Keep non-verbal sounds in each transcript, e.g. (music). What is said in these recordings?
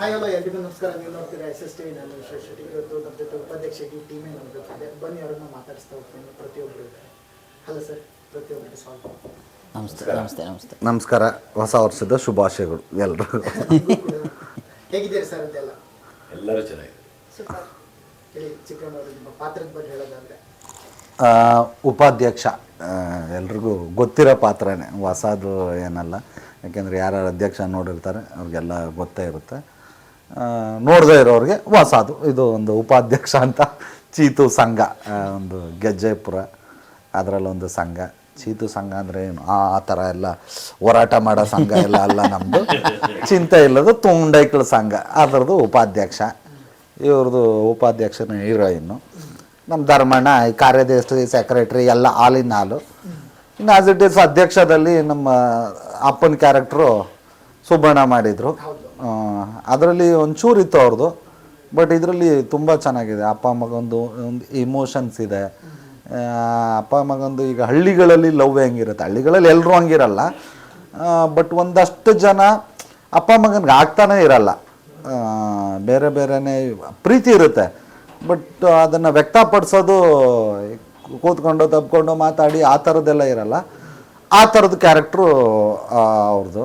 Hi hello ಎಲ್ರಿಗೂ ನಮಸ್ಕಾರ. ನೀವು ನೋಡ್ತೀರಾ ಎಸ್ ಎಸ್ ಟಿ ನಾನು ವಿಶ್ವೇಶ್ ಶೆಟ್ಟಿ. ಇವತ್ತು ನಮ್ಮ ಜೊತೆ ಉಪಾಧ್ಯಕ್ಷ ಇಡೀ ಟೀಮೇ ನಮ್ಮ ಜೊತೆ ಬನ್ನಿ ಅವ್ರನ್ನ ಮಾತಾಡಿಸ್ತಾ ಹೋಗ್ತೀನಿ. ಪ್ರತಿಯೊಬ್ಬರು ಹಲೋ ಸರ್ ಪ್ರತಿಯೊಬ್ಬರಿಗೆ ಸ್ವಾಗತ. ನಮಸ್ತೆ ನಮಸ್ತೆ ನಮಸ್ತೆ. ನಮಸ್ಕಾರ. ಹೊಸ ವರ್ಷದ ಶುಭಾಶಯಗಳು ಎಲ್ರಿಗೂ ನಿಮ್ಗೂ (laughs) ಹೇಗಿದ್ದೀರಿ ಸರ್ ಅಂತೆಲ್ಲ? ಎಲ್ಲರೂ ಚೆನ್ನಾಗಿದೆ ಸೂಪರ್. ಹೇಳಿ ಚಿಕ್ಕಣ್ಣವರು ನಿಮ್ಮ ಪಾತ್ರದ ಬಗ್ಗೆ ಹೇಳೋದಾದ್ರೆ. ಉಪಾಧ್ಯಕ್ಷ. ಎಲ್ರಿಗೂ ಗೊತ್ತಿರೋ ಪಾತ್ರನೇ. ಹೊಸದು ಏನಲ್ಲ. ಯಾಕೆಂದರೆ ಯಾರ್ಯಾರು ಅಧ್ಯಕ್ಷ ನೋಡಿರ್ತಾರೆ ಅವ್ರಿಗೆಲ್ಲ ಗೊತ್ತೇ ಇರುತ್ತೆ. ನೋಡದೇ ಇರೋರಿಗೆ ಹೊಸದು ಇದು ಒಂದು ಉಪಾಧ್ಯಕ್ಷ ಅಂತ ಚೀತು ಸಂಘ ಒಂದು ಗೆಜ್ಜೆಪುರ ಅದರಲ್ಲೊಂದು ಸಂಘ. ಚೀತು ಸಂಘ ಅಂದರೆ ಏನು? ಆ ಆ ಥರ ಎಲ್ಲ ಹೋರಾಟ ಮಾಡೋ ಸಂಘ ಎಲ್ಲ ಅಲ್ಲ ನಮ್ಮದು ಚಿಂತೆ ಇಲ್ಲದು ತುಂಡೈಕ್ಳ ಸಂಘ, ಅದರದ್ದು ಉಪಾಧ್ಯಕ್ಷ. ಇವ್ರದ್ದು ಉಪಾಧ್ಯಕ್ಷನ ಹೀರೋಯಿನ್ನು. ನಮ್ಮ ಧರ್ಮಣ್ಣ, ಈ ಕಾರ್ಯದರ್ಶಿ, ಸೆಕ್ರೆಟ್ರಿ ಎಲ್ಲ ಆಲ್ ಇನ್ ಆಲು. ಇನ್ನು ಆಸ್ ಇಟ್ ಇಸ್ ಅಧ್ಯಕ್ಷದಲ್ಲಿ ನಮ್ಮ ಅಪ್ಪನ ಕ್ಯಾರೆಕ್ಟ್ರು ಸುಬ್ಬಣ್ಣ ಮಾಡಿದರು. ಅದರಲ್ಲಿ ಒಂಚೂರು ಇತ್ತು ಅವ್ರದ್ದು ಬಟ್ ಇದರಲ್ಲಿ ತುಂಬ ಚೆನ್ನಾಗಿದೆ. ಅಪ್ಪ ಮಗಂದು ಒಂದು ಇಮೋಷನ್ಸ್ ಇದೆ. ಅಪ್ಪ ಮಗಂದು ಈಗ ಹಳ್ಳಿಗಳಲ್ಲಿ ಲವ್ ಹೆಂಗಿರುತ್ತೆ? ಹಳ್ಳಿಗಳಲ್ಲಿ ಎಲ್ಲರೂ ಹಂಗಿರಲ್ಲ. ಬಟ್ ಒಂದಷ್ಟು ಜನ ಅಪ್ಪ ಮಗನಿಗೆ ಆಗ್ತಾನೇ ಇರಲ್ಲ. ಬೇರೆ ಬೇರೆನೇ ಪ್ರೀತಿ ಇರುತ್ತೆ. ಬಟ್ ಅದನ್ನು ವ್ಯಕ್ತಪಡಿಸೋದು, ಕೂತ್ಕೊಂಡು, ತಬ್ಕೊಂಡು, ಮಾತಾಡಿ ಆ ಥರದ್ದೆಲ್ಲ ಇರಲ್ಲ. ಆ ಥರದ ಕ್ಯಾರೆಕ್ಟ್ರು ಅವ್ರದ್ದು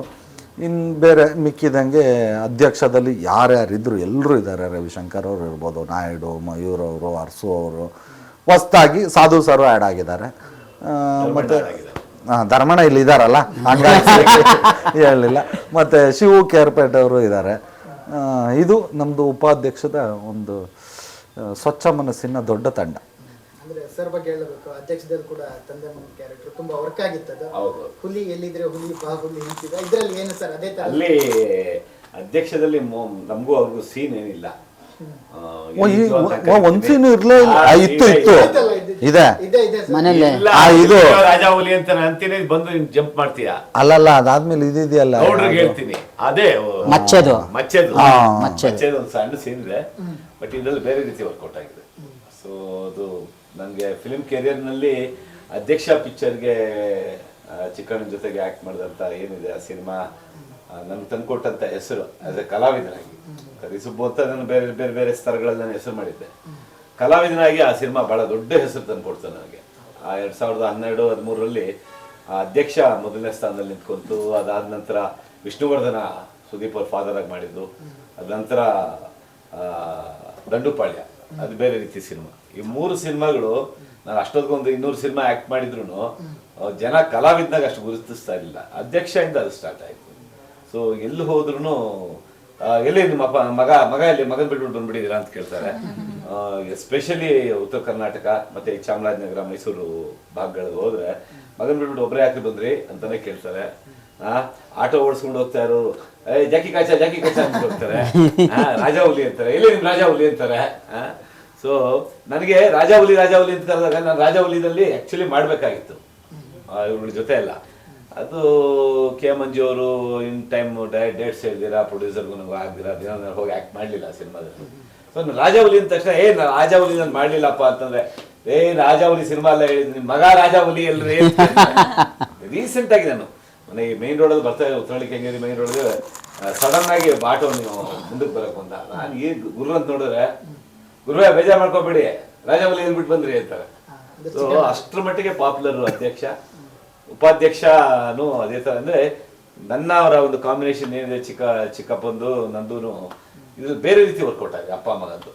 ಇನ್ನು ಬೇರೆ ಮಿಕ್ಕಿದಂಗೆ ಅಧ್ಯಕ್ಷದಲ್ಲಿ ಯಾರ್ಯಾರಿದ್ರು ಎಲ್ಲರೂ ಇದ್ದಾರೆ. ರವಿಶಂಕರ್ ಅವರು ಇರ್ಬೋದು ನಾಯ್ಡು ಮಯೂರ್ ಅವರು ಅರ್ಸು ಅವರು. ಹೊಸ್ದಾಗಿ ಸಾಧು ಸರ್ ಆ್ಯಡ್ ಆಗಿದ್ದಾರೆ. ಮತ್ತು ಧರ್ಮಣ್ಣ ಇಲ್ಲಿ ಇದ್ದಾರಲ್ಲ ಹಂಗಾಗಿ ಹೇಳಲಿಲ್ಲ ಮತ್ತು ಶಿವು ಕೇರ್ಪೇಟೆ ಅವರು ಇದ್ದಾರೆ. ಇದು ನಮ್ಮದು ಉಪಾಧ್ಯಕ್ಷದ ಒಂದು ಸ್ವಚ್ಛ ಮನಸ್ಸಿನ ದೊಡ್ಡ ತಂಡ. ಅಂದ್ರೆ ಸರ್ ಬಗ್ಗೆ ಹೇಳಬೇಕು. ಅಧ್ಯಕ್ಷದಲ್ಲಿ ಕೂಡ ತಂದೆ ಮಗನ ಕ್ಯಾರೆಕ್ಟರ್ ತುಂಬಾ ವರ್ಕ್ ಆಗಿತ್ತು ಅದು. ಹೌದು. ಹುಲಿ ಎಲ್ಲಿದ್ರೆ ಹುಲಿ ಬಾ ಹುಲಿ ಇದ್ರಲ್ಲಿ ಏನು ಸರ್ ಅದೇ ತರ? ಅಲ್ಲಿ ಅಧ್ಯಕ್ಷದಲ್ಲಿ ಮೊ- ನಮಗೂ ಅವ್ರಿಗೂ ಸೀನ್ ಏನಿಲ್ಲ. ಆ, ಅಂತ ಒಂದ್ ಕರಿತೀನಿ. ಸೀನು ಇರ್ಲೇ ಇಲ್ಲ. ಆ, ಇತ್ತು, ಇತ್ತು. ಇದು- ಇದೆ. ಇದೆ. ಸರ್. ಮನೇಲೆ ಇಲ್ಲ, ಆ, ಇದು- ರಾಜಾ ಹುಲಿ ಅಂತ ನಾನು ಅಂತೀನಿ. ಬಂದು ನೀನ್ ಜಂಪ್ ಮಾಡ್ತೀಯ? ಅಲ್ಲಲ್ಲ ಅದಾದ್ಮೇಲೆ ಇದಿದೆಯಲ್ಲ ಹೇಳ್ತೀನಿ. ಅದೇ ಓ, ಮಚ್ಚೆದು. ಮಚ್ಚೆದು. ಹಾ. ಮಚ್ಚೆದು. ಒಂದು ಸಣ್ಣ ಸೀನ್ ಇದೆ. ಬಟ್ ಇದ್ರಲ್ಲಿ ಬೇರೆ ರೀತಿ ವರ್ಕೌಟ್ ಆಗಿದೆ. ಸೊ ಅದು ನನಗೆ ಫಿಲ್ಮ್ ಕೆರಿಯರ್ನಲ್ಲಿ ಅಧ್ಯಕ್ಷ ಪಿಕ್ಚರ್ಗೆ ಚಿಕ್ಕನ ಜೊತೆಗೆ ಆಕ್ಟ್ ಮಾಡಿದಂಥ ಏನಿದೆ ಆ ಸಿನಿಮಾ ನನ್ಗೆ ತಂದುಕೊಟ್ಟಂಥ ಹೆಸರು ಆ್ಯಸ್ ಎ ಕಲಾವಿದನಾಗಿ. ಕರಿಸುಬ್ಬು ಅಂತ ನಾನು ಬೇರೆ ಬೇರೆ ಬೇರೆ ಸ್ತರಗಳಲ್ಲಿ ನಾನು ಹೆಸರು ಮಾಡಿದ್ದೆ. ಕಲಾವಿದನಾಗಿ ಆ ಸಿನಿಮಾ ಬಹಳ ದೊಡ್ಡ ಹೆಸರು ತಂದುಕೊಡ್ತು ನನಗೆ. ಆ ಎರಡು ಸಾವಿರದ ಹನ್ನೆರಡು, ಹದಿಮೂರರಲ್ಲಿ ಆ ಅಧ್ಯಕ್ಷ ಮೊದಲನೇ ಸ್ಥಾನದಲ್ಲಿ ನಿಂತ್ಕೊಂತು. ಅದಾದ ನಂತರ ವಿಷ್ಣುವರ್ಧನ ಸುದೀಪ್ ಅವ್ರ ಫಾದರ್ ಆಗಿ ಮಾಡಿದ್ದು. ಅದ ನಂತರ ದಂಡುಪಾಳ್ಯ. ಅದು ಬೇರೆ ರೀತಿ ಸಿನಿಮಾ. ಈ ಮೂರು ಸಿನಿಮಾಗಳು ನಾನು ಅಷ್ಟೊತ್ತಿಗೊಂದು ಇನ್ನೂರು ಸಿನಿಮಾ ಆಕ್ಟ್ ಮಾಡಿದ್ರು ಜನ ಕಲಾವಿದನಾಗ ಅಷ್ಟು ಗುರುತಿಸ್ತಾ ಇರಲಿಲ್ಲ. ಅಧ್ಯಕ್ಷದಿಂದ ಅದು ಸ್ಟಾರ್ಟ್ ಆಯ್ತು. ಸೊ ಎಲ್ಲಿ ಹೋದ್ರು ಎಲ್ಲಿ ನಿಮ್ಮ ಅಪ್ಪ, ಮಗ ಮಗ ಎಲ್ಲಿ ಮಗನ್ ಬಿಟ್ಬಿಟ್ಟು ಬಂದ್ಬಿಟ್ಟಿದ್ದೀರಾ ಅಂತ ಕೇಳ್ತಾರೆ. ಎಸ್ಪೆಷಲಿ ಉತ್ತರ ಕರ್ನಾಟಕ ಮತ್ತೆ ಚಾಮರಾಜನಗರ, ಮೈಸೂರು ಭಾಗಗಳಿಗೆ ಹೋದ್ರೆ ಮಗನ್ ಬಿಟ್ಬಿಟ್ಟು ಒಬ್ಬರೇ ಯಾಕೆ ಬಂದ್ರಿ ಅಂತಾನೆ ಕೇಳ್ತಾರೆ. ಆಟೋ ಓಡಿಸ್ಕೊಂಡು ಹೋಗ್ತಾ ಇರೋರು ಜಾಕಿ ಕಾಚ ಜಾಕಿ ಕಾಚ ಅಂತ ಹೋಗ್ತಾರೆ. ರಾಜ ಹುಲಿ ಅಂತಾರೆ. ಇಲ್ಲಿ ನಿಮ್ ರಾಜ ಹುಲಿ ಅಂತಾರೆ? ಸೊ ನನಗೆ ರಾಜ ಹುಲಿ ರಾಜ ಹುಲಿ ಅಂತ ಕರೆದಾಗ ನಾನು ರಾಜ ಹುಲಿದಲ್ಲಿ ಆಕ್ಚುಲಿ ಮಾಡಬೇಕಾಗಿತ್ತು. ಇವ್ರ ಜೊತೆ ಎಲ್ಲ. ಅದು ಕೆ ಮಂಜು ಅವರು ಇನ್ ಟೈಮ್ ಡೇಟ್ಸ್ ಹೇಳ್ದಿರಾ ಪ್ರೊಡ್ಯೂಸರ್ಗೂ ನನಗೆ ಆಗ್ದಿರಾ ದಿನ ಹೋಗಿ ಆ್ಯಕ್ಟ್ ಮಾಡಲಿಲ್ಲ ಸಿನಿಮಾದಲ್ಲಿ. ಸೊ ನಾನು ರಾಜಾವಲಿ ಅಂದ ತಕ್ಷಣ, ಏ ನಾನು ರಾಜಾವಲಿ ನಾನು ಮಾಡಲಿಲ್ಲಪ್ಪ ಅಂತಂದ್ರೆ, ಏ ರಾಜಾವಲಿ ಸಿನಿಮಾ ಎಲ್ಲ ಹೇಳಿದ್ನಿ ಮಗ ರಾಜಾವಲಿ ಎಲ್ರಿ ರೀಸೆಂಟ್ ಆಗಿ ನಾನು. ಮನೆ ಈ ಮೇನ್ ರೋಡಲ್ಲಿ ಬರ್ತಾ ಇದ್ದೆ Uttarahalli Kengeri main road sudden ಆಗಿ ಬಾಟೋ ನೀವು ಮುಂದಕ್ಕೆ ಬರಕ್ ಅಂತ ನಾನು ಈ ಗುರು ಅಂತ ನೋಡಿದ್ರೆ ಗುರುವೇ ಬೇಜಾರು ಮಾಡ್ಕೋಬೇಡಿ. ರಾಜಾವಲಿ ಎಲ್ಬಿಟ್ಟು ಬಂದ್ರಿ ಅಂತಾರೆ. ಸೊ ಅಷ್ಟ್ರ ಮಟ್ಟಿಗೆ ಪಾಪ್ಯುಲರ್ ಅಧ್ಯಕ್ಷ. ಉಪಾಧ್ಯಕ್ಷನು ಅದೇ ತರ ಅಂದ್ರೆ ನನ್ನ ಅವರ ಒಂದು ಕಾಂಬಿನೇಷನ್ ಏನಿದೆ ಚಿಕ್ಕ ಚಿಕ್ಕಪ್ಪಂದು ನಂದೂನು ಇದು ಬೇರೆ ರೀತಿ ವರ್ಕೌಟ್ ಆಗಿದೆ ಅಪ್ಪ ಮಗಂದು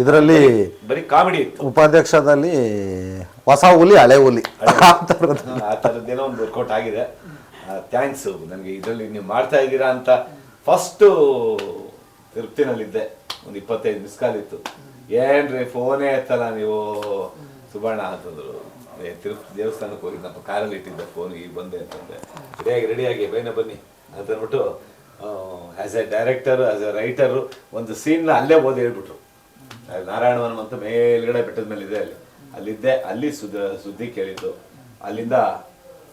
ಇದರಲ್ಲಿ ಬರೀ ಕಾಮಿಡಿ ಇತ್ತು. ಉಪಾಧ್ಯಕ್ಷದಲ್ಲಿ ಹೊಸ ಹುಲಿ ಹಳೆ ಹುಲಿ. ಆ ಥರದ್ದೇನೋ ಒಂದು ವರ್ಕೌಟ್ ಆಗಿದೆ. ಥ್ಯಾಂಕ್ಸ್ ನನಗೆ ಇದರಲ್ಲಿ ನೀವು ಮಾಡ್ತಾ ಇದ್ದೀರಾ ಅಂತ ಫಸ್ಟು ತೃಪ್ತಿನಲ್ಲಿದ್ದೆ. ಒಂದು ಇಪ್ಪತ್ತೈದು ಮಿಸ್ ಕಾಲ್ ಇತ್ತು. ಏನ್ರಿ ಫೋನೇ ಎತ್ತಲ್ಲ ನೀವು? ಸುಬಣ್ಣ ಅಂತಂದ್ರು. ತಿರುಪತಿ ದೇವಸ್ಥಾನಕ್ಕೆ ಹೋಗಿ ನಮ್ಮ ಕಾರಲ್ಲಿ ಇಟ್ಟಿದ್ದೆ ಫೋನ್ ಈಗ ಬಂದೆ ಅಂತಂದೆ. ರೆಡಿಯಾಗಿ ರೆಡಿಯಾಗಿ ಬೇನೆ ಬನ್ನಿ ಅಂತ ಅಂದ್ಬಿಟ್ಟು as a director as a writer ಒಂದು ಸೀನ್ನ ಅಲ್ಲೇ ಓದಿ ಹೇಳ್ಬಿಟ್ರು. ನಾರಾಯಣವನಂ ಅಂತ ಮೇಲ್ಗಡೆ ಬೆಟ್ಟದ ಮೇಲೆ ಇದೆ ಅಲ್ಲಿ. ಅಲ್ಲಿದ್ದೆ, ಅಲ್ಲಿ ಸುದ್ದಿ ಸುದ್ದಿ ಕೇಳಿದ್ದು. ಅಲ್ಲಿಂದ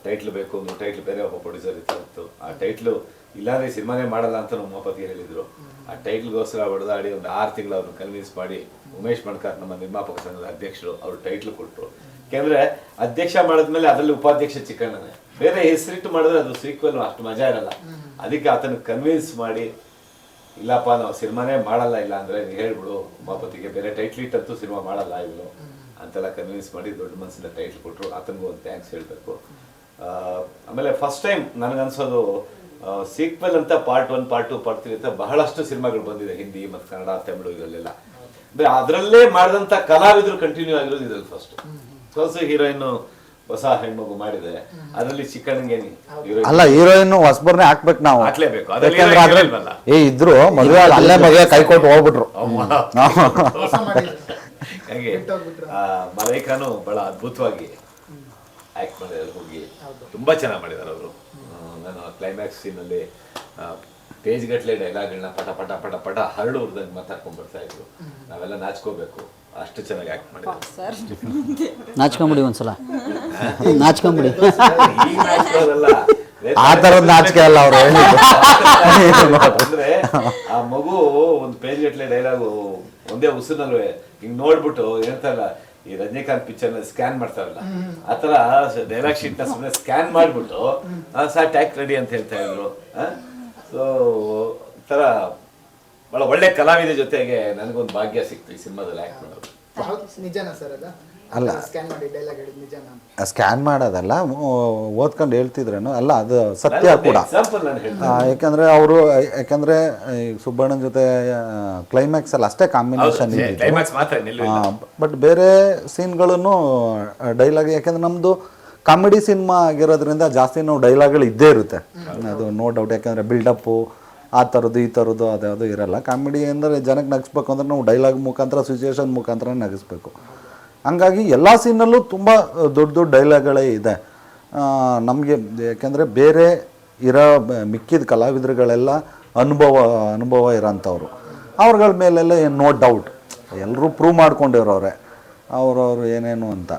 ಟೈಟ್ಲ್ ಬೇಕು ಒಂದು ಟೈಟ್ಲ್ ಬೇರೆ ಒಬ್ಬ ಪ್ರೊಡ್ಯೂಸರ್ ಇತ್ತು. ಆ ಟೈಟ್ಲು ಇಲ್ಲಾಂದ್ರೆ ಸಿನಿಮಾನೇ ಮಾಡಲ್ಲ ಅಂತ ನಮ್ಮ ಉಮಾಪತಿ ಹೇಳಿದ್ರು. ಆ ಟೈಟ್ಲ್ಗೋಸ್ಕರ ಹೊಡೆದಾಡಿ ಒಂದು ಆರು ತಿಂಗಳು ಅವ್ರನ್ನ ಕನ್ವಿನ್ಸ್ ಮಾಡಿ ಉಮೇಶ್ ಮಣ್ಕಾರ್ ನಮ್ಮ ನಿರ್ಮಾಪಕ ಸಂಘದ ಅಧ್ಯಕ್ಷರು ಅವ್ರು ಟೈಟ್ಲ್ ಕೊಟ್ಟರು ಯಾಕೆಂದ್ರೆ ಅಧ್ಯಕ್ಷ ಮಾಡಿದ್ಮೇಲೆ ಅದರಲ್ಲಿ ಉಪಾಧ್ಯಕ್ಷ ಚಿಕ್ಕಣ್ಣನೇ. ಬೇರೆ ಹೆಸರಿಟ್ಟು ಮಾಡಿದ್ರೆ ಅದು ಸೀಕ್ವೆಲ್ ಅಷ್ಟು ಮಜಾ ಇರಲ್ಲ. ಅದಕ್ಕೆ ಆತನ ಕನ್ವಿನ್ಸ್ ಮಾಡಿ, ಇಲ್ಲಪ್ಪ ನಾವು ಸಿನಿಮಾನೇ ಮಾಡಲ್ಲ, ಇಲ್ಲ ಅಂದ್ರೆ ಹೇಳ್ಬಿಡು ಉಮಾಪತಿಗೆ ಬೇರೆ ಟೈಟ್ಲ್ ಇಟ್ಟಂತೂ ಸಿನಿಮಾ ಮಾಡಲ್ಲ ಇವನು ಅಂತೆಲ್ಲ ಕನ್ವಿನ್ಸ್ ಮಾಡಿ ದೊಡ್ಡ ಮನಸ್ಸಿನ ಟೈಟ್ಲ್ ಕೊಟ್ಟರು ಆತನಿಗೂ ಒಂದು ಥ್ಯಾಂಕ್ಸ್ ಹೇಳ್ಬೇಕು. ಆಮೇಲೆ ಫಸ್ಟ್ ಟೈಮ್ ನನಗನ್ಸೋದು ಸೀಕ್ವೆಲ್ ಅಂತ part one part two part three ಅಂತ ಬಹಳಷ್ಟು ಸಿನಿಮಾಗಳು ಬಂದಿದೆ ಹಿಂದಿ ಮತ್ತು ಕನ್ನಡ ತಮಿಳು ಇದರಲ್ಲೆಲ್ಲ ಅದ್ರಲ್ಲೇ ಅದರಲ್ಲೇ ಮಾಡಿದಂಥ ಕಲಾವಿದರು ಕಂಟಿನ್ಯೂ ಆಗಿರೋದು ಇದ್ರಲ್ಲಿ ಫಸ್ಟ್ ಸೊಸು ಹೀರೋಯಿನ್ ಹೊಸ ಹೆಣ್ಮಗು ಮಾಡಿದೆ. ಅದರಲ್ಲಿ ಚಿಕ್ಕನಿಗೆ ಅಲ್ಲ ಹೀರೋಯಿನ್ ಹೊಸಬರ್ನೇ ಹಾಕ್ಬೇಕು ನಾವು. ಹಾಕ್ಲೇಬೇಕು. ಅದಕ್ಕೆ ಯಾಕಂದ್ರೆ ಅದ್ರಲ್ಲಿ ಇಲ್ವಲ್ಲ? ಏ ಇದ್ರು ಮದುವೆ ಅಲ್ಲೇ ಮದುವೆ ಕೈ ಕೊಟ್ಟು ಹೋಗ್ಬಿಟ್ರು. ಮಾಡಿದ್ರು. ಹಾಗೆ ಮಲೈಕಾನು ಬಹಳ ಅದ್ಭುತವಾಗಿ ಆಕ್ಟ್ ಮಾಡಿದ್ದಾರೆ ಹೋಗಿ ತುಂಬಾ ಚೆನ್ನಾಗಿ ಮಾಡಿದ್ದಾರೆ ಅವರು. ನಾನು ಕ್ಲೈಮ್ಯಾಕ್ಸ್ ಸೀನಲ್ಲಿ ಪೇಜ್ ಗಟ್ಟಲೆ ಡೈಲಾಗ್ಗಳನ್ನ ಪಟ ಪಟ ಪಟ ಪಟ ಹರಡು ಉರ್ದಂಗೆ ಮಾತಾಡ್ಕೊಂಡ್ ಬರ್ತಾ ಇದ್ರು. ನಾವೆಲ್ಲ ನಾಚ್ಕೋಬೇಕು. ಅಷ್ಟು ಚೆನ್ನಾಗಿ ಆಕ್ಟ್ ಮಾಡಿದ್ದಾರೆ. ಸರ್. ನಾಚ್ಕೊಂಬಿಡಿ ಒಂದ್ಸಲ. ನಾಚ್ಕೊಂಬಿಡಿ. ಆ ನಾಚಿಕೆ ಅಲ್ಲ ಅವ್ರು. ಅಂದ್ರೆ ಆ ಮಗು ಒಂದ್ ಪೇಜ್ ಗಟ್ಲೆ ಡೈಲಾಗು ಒಂದೇ ಉಸಿರಿನಲ್ವೇ ಹಿಂಗ್ ನೋಡ್ಬಿಟ್ಟು ಹೇಳ್ತಾರಲ್ಲ ಈ ರಜನಿಕಾಂತ್ ಪಿಕ್ಚರ್ ಸ್ಕ್ಯಾನ್ ಮಾಡ್ತಾರಲ್ಲ ಆತರ ಡೈಲಾಗ್ ಶೀಟ್ನ ಸುಮ್ಮನೆ ಸ್ಕ್ಯಾನ್ ಮಾಡ್ಬಿಟ್ಟು ಸರ್ ಟ್ಯಾಕ್ ರೆಡಿ ಅಂತ ಹೇಳ್ತಾ ಇದ್ರು. ಸೊ ತರ ಬಹಳ ಒಳ್ಳೆ ಕಲಾವಿದ ಜೊತೆಗೆ ನನಗೊಂದು ಭಾಗ್ಯ ಸಿಕ್ತು ಈ ಸಿನಿಮಾದಲ್ಲಿ ಆಕ್ಟ್ ಮಾಡೋದು. ನಿಜನಾ ಸರ್ ಅದ? ಅಲ್ಲ. ಸ್ಕ್ಯಾನ್ ಮಾಡಿ ಡೈಲಾಗ್ ಹೇಳಿದ್ ಸ್ಕ್ಯಾನ್ ಮಾಡೋದಲ್ಲ ಓ- ಓದ್ಕೊಂಡು ಹೇಳ್ತಿದ್ರೇನು ಅಲ್ಲ ಅದು ಸತ್ಯ ಕೂಡ. ಎಕ್ಸಾಂಪಲ್ ನಾನು ಹೇಳ್ತೀನಿ. ಆ, ಯಾಕಂದ್ರೆ ಅವರು ಯಾಕಂದ್ರೆ ಈ ಸುಬ್ಬಣ್ಣನ ಜೊತೆ ಕ್ಲೈಮ್ಯಾಕ್ಸ್ ಅಲ್ಲಿ ಅಷ್ಟೇ ಕಾಂಬಿನೇಷನ್ ಇದೆ ಕ್ಲೈಮ್ಯಾಕ್ಸ್ ಮಾತ್ರ ನಿಲ್ಲುವಿಲ್ಲ ಬಟ್ ಬೇರೆ ಸೀನ್ಗಳನ್ನು ಡೈಲಾಗ್ ಯಾಕಂದ್ರೆ ನಮ್ಮದು ಕಾಮಿಡಿ ಸಿನಿಮಾ ಆಗಿರೋದ್ರಿಂದ ಜಾಸ್ತಿ ನಾವು ಡೈಲಾಗ್ಗಳು ಇದ್ದೇ ಇರುತ್ತೆ. ಅದು ನೋ ಡೌಟ್ ಯಾಕಂದರೆ ಬಿಲ್ಡಪ್ಪು ಆ ಥರದ್ದು ಈ ಥರದ್ದು ಅದ್ಯಾವುದು ಇರಲ್ಲ. ಕಾಮಿಡಿ ಅಂದರೆ ಜನಕ್ಕೆ ನಗಿಸ್ಬೇಕು ಅಂದ್ರೆ ನಾವು ಡೈಲಾಗ್ ಮುಖಾಂತರ ಸಿಚುವೇಶನ್ ಮುಖಾಂತರ ನಗಿಸ್ಬೇಕು. ಹಂಗಾಗಿ ಎಲ್ಲ ಸೀನಲ್ಲೂ ತುಂಬ ದೊಡ್ಡ ದೊಡ್ಡ ಡೈಲಾಗ್ಗಳೇ ಇದೆ. ನಮಗೆ ಯಾಕೆಂದರೆ ಬೇರೆ ಇರೋ ಮಿಕ್ಕಿದ ಕಲಾವಿದರುಗಳೆಲ್ಲ ಅನುಭವ ಅನುಭವ ಇರೋಂಥವ್ರು. ಅವ್ರಗಳ ಮೇಲೆಲ್ಲ ಏನು ನೋ ಡೌಟ್ ಎಲ್ಲರೂ ಪ್ರೂವ್ ಮಾಡ್ಕೊಂಡಿರೋರೆ. ಅವ್ರವ್ರು ಏನೇನು ಅಂತ.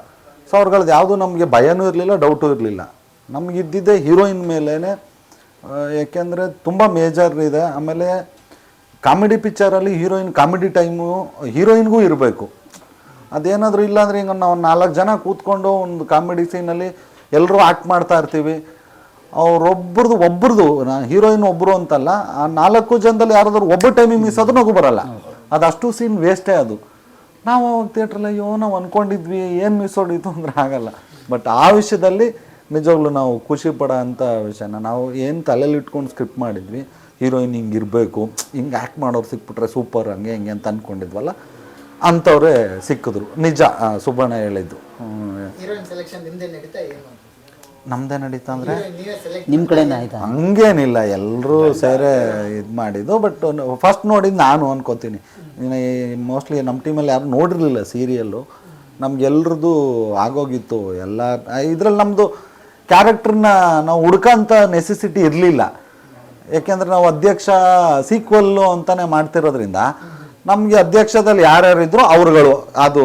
ಸೊ ಅವ್ರಗಳದ್ದು ಯಾವುದೂ ನಮಗೆ ಭಯನೂ ಇರಲಿಲ್ಲ ಡೌಟೂ ಇರಲಿಲ್ಲ. ನಮಗಿದ್ದಿದ್ದೇ ಹೀರೋಯಿನ್ ಮೇಲೇ ಏಕೆಂದರೆ ತುಂಬ ಮೇಜರ್ ಇದೆ. ಆಮೇಲೆ ಕಾಮಿಡಿ ಪಿಕ್ಚರಲ್ಲಿ ಹೀರೋಯಿನ್ ಕಾಮಿಡಿ ಟೈಮು ಹೀರೋಯಿನ್ಗೂ ಇರಬೇಕು. ಅದೇನಾದರೂ ಇಲ್ಲಾಂದರೆ ಈಗ ನಾವು ನಾಲ್ಕು ಜನ ಕೂತ್ಕೊಂಡು ಒಂದು ಕಾಮಿಡಿ ಸೀನಲ್ಲಿ ಎಲ್ಲರೂ ಆ್ಯಕ್ಟ್ ಮಾಡ್ತಾ ಇರ್ತೀವಿ. ಒಬ್ರದ್ದು ನಾ ಹೀರೋಯಿನ್ ಒಬ್ಬರು ಅಂತಲ್ಲ, ಆ ನಾಲ್ಕು ಜನದಲ್ಲಿ ಯಾರಾದರೂ ಒಬ್ಬ ಟೈಮಿಗೆ ಮಿಸ್ ಆದ್ರೂ ನಗು ಬರಲ್ಲ. ಅದಷ್ಟು ಸೀನ್ ವೇಸ್ಟೇ ಅದು. ನಾವು ಥಿಯೇಟ್ರಲ್ಲಿ ಅಯ್ಯೋ, ನಾವು ಅಂದ್ಕೊಂಡಿದ್ವಿ ಏನು ಮಿಸ್ ಹೊಡಿತು ಅಂದ್ರೆ ಆಗಲ್ಲ. ಬಟ್ ಆ ವಿಷಯದಲ್ಲಿ ನಿಜವಾಗ್ಲೂ ನಾವು ಖುಷಿ ಪಡೋ ಅಂಥ ವಿಷಯನ. ನಾವು ಏನು ತಲೆಯಲ್ಲಿ ಇಟ್ಕೊಂಡು ಸ್ಕ್ರಿಪ್ಟ್ ಮಾಡಿದ್ವಿ ಹೀರೋಯಿನ್ ಹಿಂಗೆ ಇರಬೇಕು, ಹಿಂಗೆ ಆ್ಯಕ್ಟ್ ಮಾಡೋರು ಸಿಕ್ಬಿಟ್ರೆ ಸೂಪರ್ ಹಂಗೆ ಹಿಂಗೆ ಅಂತ ಅಂದ್ಕೊಂಡಿದ್ವಲ್ಲ ಅಂಥವ್ರೇ ಸಿಕ್ಕಿದ್ರು. ನಿಜ ಸುಬ್ಬಣ್ಣ ಹೇಳಿದ್ದು. ನಿಮ್ದೇ ನಡೀತಾ ಅಂದರೆ? ನಿಮ್ಮ ಕಡೆಯಿಂದ ಆಯ್ತಾ? ಹಂಗೇನಿಲ್ಲ ಎಲ್ಲರೂ ಸೇರೆ ಇದು. ಮಾಡಿದ್ದು ಬಟ್ ಫಸ್ಟ್ ನೋಡಿದ್ದು ನಾನು ಅನ್ಕೋತೀನಿ. ಮೋಸ್ಟ್ಲಿ ನಮ್ಮ ಟೀಮಲ್ಲಿ ಯಾರು ನೋಡಿರಲಿಲ್ಲ ಸೀರಿಯಲ್ಲು ನಮ್ಗೆಲ್ರದ್ದು ಆಗೋಗಿತ್ತು ಎಲ್ಲ ಇದ್ರಲ್ಲಿ ನಮ್ಮದು ಕ್ಯಾರೆಕ್ಟ್ರನ್ನ ನಾವು ಹುಡ್ಕೋಂಥ ನೆಸೆಸಿಟಿ ಇರಲಿಲ್ಲ. ಯಾಕೆಂದ್ರೆ ನಾವು ಅಧ್ಯಕ್ಷ ಸೀಕ್ವಲ್ಲು ಅಂತಾನೆ ಮಾಡ್ತಿರೋದ್ರಿಂದ ನಮಗೆ ಅಧ್ಯಕ್ಷದಲ್ಲಿ ಯಾರ್ಯಾರು ಇದ್ರು ಅವ್ರುಗಳು. ಅದು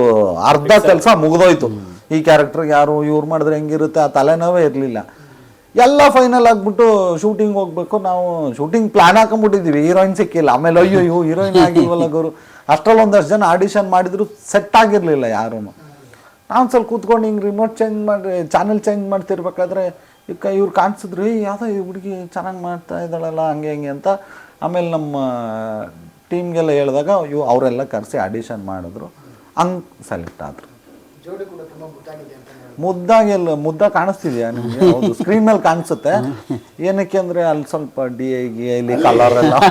ಅರ್ಧ ಕೆಲಸ ಮುಗಿದೋಯ್ತು. ಈ ಕ್ಯಾರೆಕ್ಟರ್ ಯಾರು ಇವ್ರು ಮಾಡಿದ್ರೆ ಹೆಂಗಿರುತ್ತೆ ಆ ತಲೆನೋವೇ ಇರಲಿಲ್ಲ. ಎಲ್ಲ ಫೈನಲ್ ಆಗಿಬಿಟ್ಟು ಶೂಟಿಂಗ್ ಹೋಗ್ಬೇಕು ನಾವು ಶೂಟಿಂಗ್ ಪ್ಲಾನ್ ಹಾಕೊಂಡ್ಬಿಟ್ಟಿದ್ವಿ ಹೀರೋಯಿನ್ ಸಿಕ್ಕಿಲ್ಲ. ಆಮೇಲೆ ಅಯ್ಯೋ ಇವು ಹೀರೋಯಿನ್ ಆಗಿಲ್ವಲ್ಲ ಗುರು. ಅಷ್ಟರಲ್ಲಿ ಒಂದಷ್ಟು ಜನ ಆಡಿಷನ್ ಮಾಡಿದ್ರು ಸೆಟ್ ಆಗಿರಲಿಲ್ಲ ಯಾರೂ ನಾನು ಸ್ವಲ್ಪ ಕೂತ್ಕೊಂಡು ಹಿಂಗೆ ರಿಮೋಟ್ ಚೇಂಜ್ ಮಾಡಿ ಚಾನೆಲ್ ಚೇಂಜ್ ಮಾಡ್ತಿರ್ಬೇಕಾದ್ರೆ ಈಗ ಇವ್ರು ಕಾಣಿಸಿದ್ರು ಯಾವುದೋ ಈ ಹುಡುಗಿ ಚೆನ್ನಾಗಿ ಮಾಡ್ತಾ ಇದ್ದಾಳಲ್ಲ ಹಂಗೆ ಹಂಗೆ ಅಂತ. ಆಮೇಲೆ ನಮ್ಮ ಟೀಮ್ಗೆಲ್ಲ ಹೇಳಿದಾಗ ಇವು ಅವರೆಲ್ಲ ಕರೆಸಿ ಆಡಿಷನ್ ಮಾಡಿದ್ರು. ಹಂಗೆ ಸೆಲೆಕ್ಟ್ ಆದರು. ಮುದ್ದಾಗಿ ಎಲ್ಲ ಮುದ್ದ ಕಾಣಿಸ್ತಿದ್ಯಾ ನಿಮಗೆ? ಹೌದು ಸ್ಕ್ರೀನ್ ಮೇಲೆ ಕಾಣಿಸುತ್ತೆ. ಏನಕ್ಕೆ ಅಂದ್ರೆ ಅಲ್ಲಿ ಸ್ವಲ್ಪ ಡಿ ಐ ಗಿ ಇಲ್ಲಿ ಕಲರ್ ಎಲ್ಲ (laughs)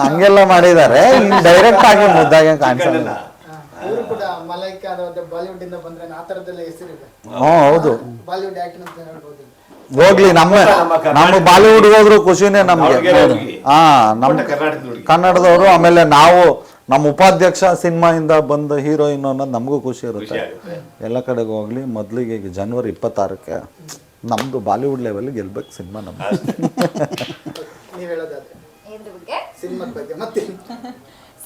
(laughs) ಹಂಗೆಲ್ಲ ಮಾಡಿದ್ದಾರೆ. (laughs) ಡೈರೆಕ್ಟ್ ಆಗಿ ಮುದ್ದಾಗೆ ಹ್ಞೂ ಹೌದು. ಬಾಲಿವುಡ್ ಆಕ್ಟರ್ ಅಂತ ಹೇಳ್ಬೋದು. ಹೋಗ್ಲಿ ನಮ್ಮ ನಮ್ಮ ಬಾಲಿವುಡ್ ಹೋದ್ರು ಖುಷಿನೇ ನಮ್ಗೆ. ಹಾ ನಮ್ಮ ಪುಟ್ಟ ಕನ್ನಡದವರು ಆಮೇಲೆ ನಾವು ನಮ್ಮ ಉಪಾಧ್ಯಕ್ಷ ಸಿನಿಮಾಯಿಂದ ಬಂದ ಹೀರೋಯಿನ್ ಅನ್ನೋದು ನಮಗೂ ಖುಷಿ ಇರುತ್ತೆ. ಎಲ್ಲ ಕಡೆಗೆ ಹೋಗ್ಲಿ ಮೊದಲಿಗೆ ಈಗ ಜನವರಿ ಇಪ್ಪತ್ತಾರಕ್ಕೆ ನಮ್ದು ಬಾಲಿವುಡ್ ಲೆವೆಲ್ ಗೆಲ್ಬೇಕು ಸಿನಿಮಾ ನಮ್ದು. (laughs) ನೀವು ಹೇಳೋದಾದ್ರೆ? ಸಿನಿಮಾದ ಬಗ್ಗೆ ಮತ್ತೆ?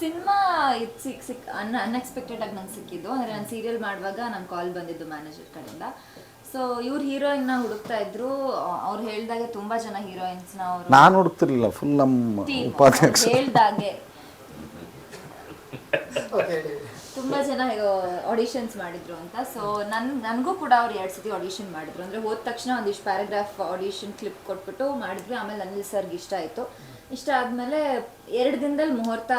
ಸಿನಿಮಾ ಇದು ಸಿಕ್ ಸಿಕ್ ಅನ್ ಅನ್ಎಕ್ಸ್ಪೆಕ್ಟೆಡ್ ಆಗಿ ನಂಗೆ ಸಿಕ್ಕಿದ್ದು. ಅಂದರೆ ನಾನು ಸೀರಿಯಲ್ ಮಾಡುವಾಗ ನಂಗೆ ಕಾಲ್ ಬಂದಿದ್ದು ಮ್ಯಾನೇಜರ್ ಕಡೆಯಿಂದ. ಸೊ ಇವ್ರು ನ ಹುಡುಕ್ತಾ ಇದ್ರು. ಅವ್ರು ಹೇಳ್ದಾಗೆ ತುಂಬಾ ಜನ ಹೀರೋಯಿನ್ಸ್ ಅವರು. ನಾನು ಹುಡುಕ್ತಿರ್ಲಿಲ್ಲ ಫುಲ್ ನಮ್ಮ ಉಪಾಧ್ಯಕ್ಷ ಹೇಳ್ದಾಗೆ. ಓಕೆ ತುಂಬಾ ಜನ ಆಡಿಷನ್ಸ್ ಮಾಡಿದ್ರು ಅಂತ. ಸೊ ನನ್ ನನಗೂ ಕೂಡ ಅವ್ರು ಎರಡು ಸತಿ ಆಡಿಷನ್ ಮಾಡಿದ್ರು. ಅಂದ್ರೆ ಹೋದ ತಕ್ಷಣ ಒಂದಿಷ್ಟು ಪ್ಯಾರಾಗ್ರಾಫ್ ಆಡಿಷನ್ ಕ್ಲಿಪ್ ಕೊಟ್ಬಿಟ್ಟು ಮಾಡಿದ್ವಿ. ಆಮೇಲೆ ಅನಿಲ್ ಸರ್ಗೆ ಇಷ್ಟ ಆಯ್ತು. ಇಷ್ಟ ಆದ್ಮೇಲೆ ಎರಡು ದಿನದಲ್ಲಿ ಮುಹೂರ್ತ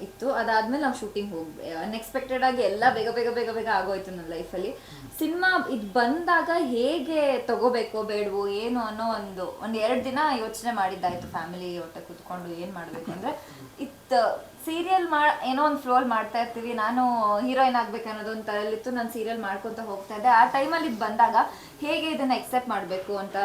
ಇತ್ತು. ಅದಾದ್ಮೇಲೆ ನಾವು ಶೂಟಿಂಗ್ ಹೋಗಿ ಅನ್ಎಕ್ಸ್ಪೆಕ್ಟೆಡ್ ಆಗಿ ಎಲ್ಲ ಬೇಗ ಬೇಗ ಬೇಗ ಬೇಗ ಆಗೋಯ್ತು ನನ್ನ ಲೈಫಲ್ಲಿ ಸಿನಿಮಾ ಇದು ಬಂದಾಗ ಹೇಗೆ ತಗೋಬೇಕು ಬೇಡವೋ ಏನು ಅನ್ನೋ ಒಂದು ಒಂದು ಎರಡು ದಿನ ಯೋಚನೆ ಮಾಡಿದ್ದಾಯ್ತು ಫ್ಯಾಮಿಲಿ ಒಟ್ಟೆ ಕುತ್ಕೊಂಡು ಏನು ಮಾಡಬೇಕು ಅಂದರೆ. ಸೀರಿಯಲ್ ಮಾ, ಏನೋ ಒಂದು ಫ್ಲೋಲ್ ಮಾಡ್ತಾ ಇರ್ತೀವಿ. ನಾನು ಹೀರೋಯಿನ್ ಆಗ್ಬೇಕು ಅನ್ನೋದು ಒಂದು ತಲೆಯಲ್ಲಿತ್ತು ನಾನು ಸೀರಿಯಲ್ ಮಾಡ್ಕೊತ ಹೋಗ್ತಾ ಇದ್ದೆ. ಆ ಟೈಮಲ್ಲಿ ಇದು ಬಂದಾಗ ಹೇಗೆ ಇದನ್ನ ಎಕ್ಸೆಪ್ಟ್ ಮಾಡಬೇಕು ಅಂತ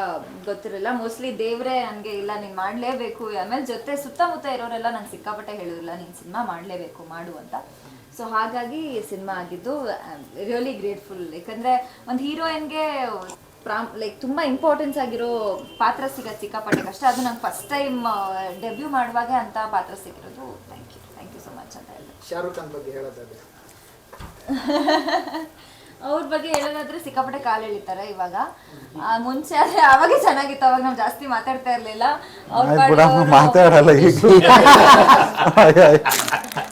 ಗೊತ್ತಿರಲಿಲ್ಲ. ಮೋಸ್ಟ್ಲಿ ದೇವರೇ ನನಗೆ, ಇಲ್ಲ, ನೀನು ಮಾಡಲೇಬೇಕು. ಆಮೇಲೆ ಜೊತೆ ಸುತ್ತಮುತ್ತ ಇರೋರೆಲ್ಲ ನಂಗೆ ಸಿಕ್ಕಾಪಟ್ಟೆ ಹೇಳೋದಿಲ್ಲ. ನೀನು ಸಿನಿಮಾ ಮಾಡಲೇಬೇಕು, ಮಾಡು ಅಂತ. ಸೊ ಹಾಗಾಗಿ ಸಿನಿಮಾ ಆಗಿದ್ದು ರಿಯಲಿ ಗ್ರೇಟ್ಫುಲ್ ಯಾಕಂದರೆ ಒಂದು ಹೀರೋಯಿನ್ಗೆ ಪ್ರಾಮ್ ಲೈಕ್ ತುಂಬ ಇಂಪಾರ್ಟೆನ್ಸ್ ಆಗಿರೋ ಪಾತ್ರ ಸಿಗೋದು ಸಿಕ್ಕಾಪಟ್ಟೆ ಕಷ್ಟ ಅದು ನಂಗೆ ಫಸ್ಟ್ ಟೈಮ್ ಡೆಬ್ಯೂ ಮಾಡುವಾಗ ಅಂತ ಪಾತ್ರ ಸಿಕ್ಕಿರೋದು. Thank you thank you so much ಅಂತ ಹೇಳಿದೆ. ಶಾರುಖ್ ಖಾನ್ ಬಗ್ಗೆ ಹೇಳೋದಾದ್ರೆ? (laughs) ಅವ್ರ ಬಗ್ಗೆ ಹೇಳೋದಾದ್ರೆ ಸಿಕ್ಕಾಪಟ್ಟೆ ಕಾಲು ಎಳಿತಾರೆ ಇವಾಗ. ಮುಂಚೆ ಆದ್ರೆ ಅವಾಗ ಚೆನ್ನಾಗಿತ್ತು ಅವಾಗ ನಾವು ಜಾಸ್ತಿ ಮಾತಾಡ್ತಾ ಇರ್ಲಿಲ್ಲ. ಅವ್ರ ಮಾತಾಡಲ್ಲ (laughs)